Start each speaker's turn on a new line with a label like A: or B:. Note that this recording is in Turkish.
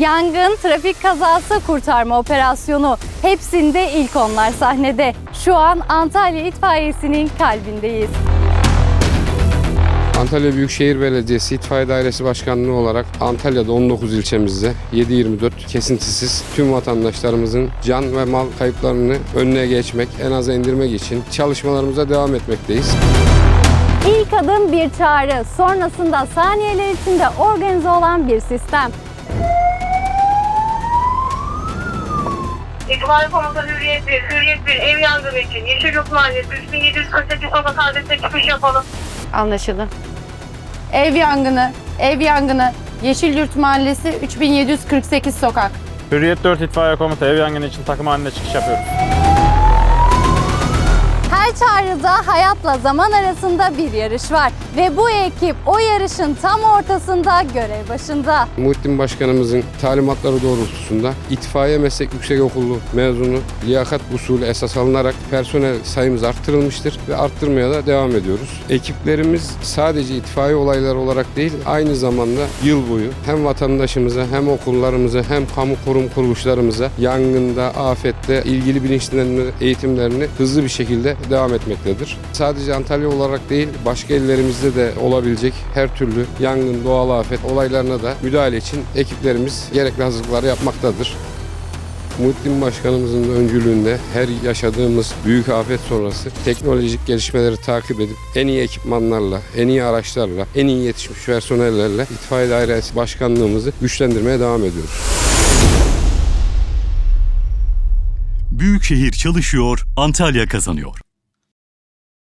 A: Yangın, trafik kazası, kurtarma operasyonu hepsinde ilk onlar sahnede. Şu an Antalya İtfaiyesi'nin kalbindeyiz.
B: Antalya Büyükşehir Belediyesi İtfaiye Dairesi Başkanlığı olarak Antalya'da 19 ilçemizde 7-24 kesintisiz tüm vatandaşlarımızın can ve mal kayıplarını önüne geçmek, en aza indirmek için çalışmalarımıza devam etmekteyiz.
A: İlk adım bir çağrı, sonrasında saniyeler içinde organize olan bir sistem.
C: İtfaiye komutanı Hürriyet 1, Hürriyet 1 ev yangını için Yeşilyurt Mahallesi 3748 sokak adrese çıkış yapalım.
D: Anlaşıldı. Ev yangını, ev yangını. Yeşilyurt Mahallesi 3748 sokak.
E: Hürriyet 4 itfaiye komuta ev yangını için takım halinde çıkış yapıyoruz.
A: Çağrıda hayatla zaman arasında bir yarış var ve bu ekip o yarışın tam ortasında görev başında.
B: Muhittin Başkanımızın talimatları doğrultusunda İtfaiye Meslek Yüksekokulu mezunu liyakat usulü esas alınarak personel sayımız arttırılmıştır ve arttırmaya da devam ediyoruz. Ekiplerimiz sadece itfaiye olayları olarak değil aynı zamanda yıl boyu hem vatandaşımıza hem okullarımıza hem kamu kurum kuruluşlarımıza yangında, afette ilgili bilinçlendirme eğitimlerini hızlı bir şekilde devam etmektedir. Sadece Antalya olarak değil başka illerimizde de olabilecek her türlü yangın, doğal afet olaylarına da müdahale için ekiplerimiz gerekli hazırlıkları yapmaktadır. Muhittin Başkanımızın öncülüğünde her yaşadığımız büyük afet sonrası teknolojik gelişmeleri takip edip en iyi ekipmanlarla, en iyi araçlarla, en iyi yetişmiş personellerle İtfaiye Dairesi Başkanlığımızı güçlendirmeye devam ediyoruz.
F: Büyükşehir çalışıyor, Antalya kazanıyor.